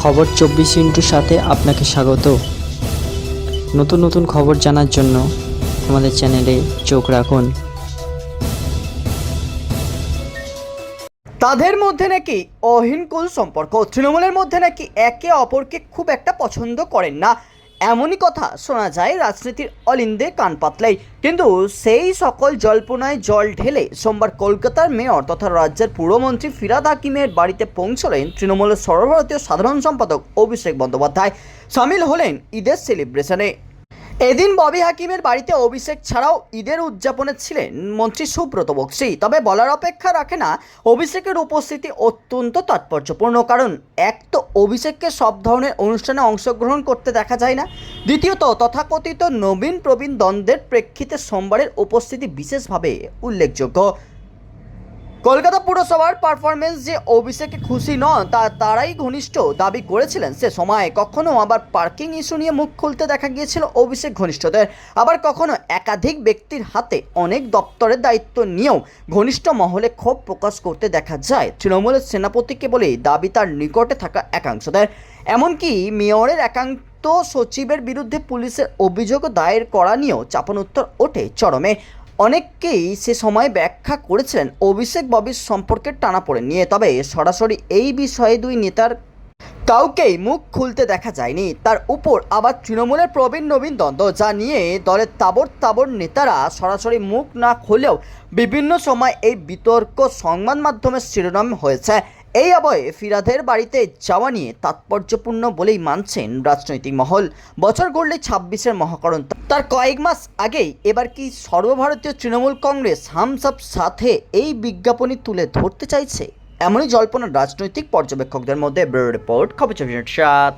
খবর চব্বিশ ইন্টুর সাথে আপনাকে স্বাগত। নতুন নতুন খবর জানার জন্য আমাদের চ্যানেলে চোখ রাখুন। তাদের মধ্যে নাকি অহিনকুল সম্পর্ক, তৃণমূলের মধ্যে নাকি একে অপরকে খুব একটা পছন্দ করেন না। এমনই কথা শোনা যায় রাজনীতির অলিন্দে কান পাতলাই। কিন্তু সেই সকল জল্পনায় জল ঢেলে সোমবার কলকাতার মেয়র তথা রাজ্যের পুরমন্ত্রী ফিরাদ হাকিমের বাড়িতে পৌঁছলেন তৃণমূলের সর্বভারতীয় সাধারণ সম্পাদক অভিষেক বন্দ্যোপাধ্যায়। সামিল হলেন ঈদের সেলিব্রেশনে। এদিন ববি হাকিমের বাড়িতে অভিষেক ছাড়াও ঈদের উদযাপনে ছিলেন মন্ত্রী সুব্রত বক্সি। তবে বলার অপেক্ষা রাখে না, অভিষেকের উপস্থিতি অত্যন্ত তাৎপর্যপূর্ণ কারণ এক তো অভিষেককে সব ধরনের অনুষ্ঠানে অংশগ্রহণ করতে দেখা যায় না, দ্বিতীয়ত তথাকথিত নবীন প্রবীণ দ্বন্দ্বের প্রেক্ষিতে সোমবারের উপস্থিতি বিশেষভাবে উল্লেখযোগ্য। কলকাতা পুরসভার পারফরমেন্স যে অভিষেকে খুশি নন, তা তারাই ঘনিষ্ঠ দাবি করেছিলেন সে সময়। কখনো আবার পার্কিং ইস্যু নিয়ে মুখ খুলতে দেখা গিয়েছিল অভিষেক ঘনিষ্ঠদের। আবার কখনো একাধিক ব্যক্তির হাতে অনেক দপ্তরের দায়িত্ব নিয়েও ঘনিষ্ঠ মহলে ক্ষোভ প্রকাশ করতে দেখা যায়। তৃণমূলের সেনাপতিকে বলে দাবি তার নিকটে থাকা একাংশদের। এমনকি মেয়রের একান্ত সচিবের বিরুদ্ধে পুলিশের অভিযোগ দায়ের করা নিয়েও চাপানোত্তর ওঠে চরমে। অনেককেই সে সময় ব্যাখ্যা করেছিলেন। অভিষেক ববির সম্পর্কে টানাপোড়েন নিয়ে তবে সরাসরি এই বিষয়ে দুই নেতার কাউকেই মুখ খুলতে দেখা যায়নি। তার উপর আবার তৃণমূলের প্রবীণ নবীন দ্বন্দ্ব, যা নিয়ে দলের তাবর তাবর নেতারা সরাসরি মুখ না খুলেও বিভিন্ন সময় এই বিতর্ক সংবাদ মাধ্যমের শিরোনাম হয়েছে। এই আবহে ফিরাদের বাড়িতে যাওয়া নিয়ে তাৎপর্যপূর্ণ বলেই মানছেন রাজনৈতিক মহল। বছর গড়লে ছাব্বিশের মহাকরণ। তার কয়েক মাস আগেই এবার কি সর্বভারতীয় তৃণমূল কংগ্রেস হামসাপ সাথে এই বিজ্ঞাপনই তুলে ধরতে চাইছে? এমনই জল্পনা রাজনৈতিক পর্যবেক্ষকদের মধ্যে। ব্যুরো রিপোর্ট, খবর সাত।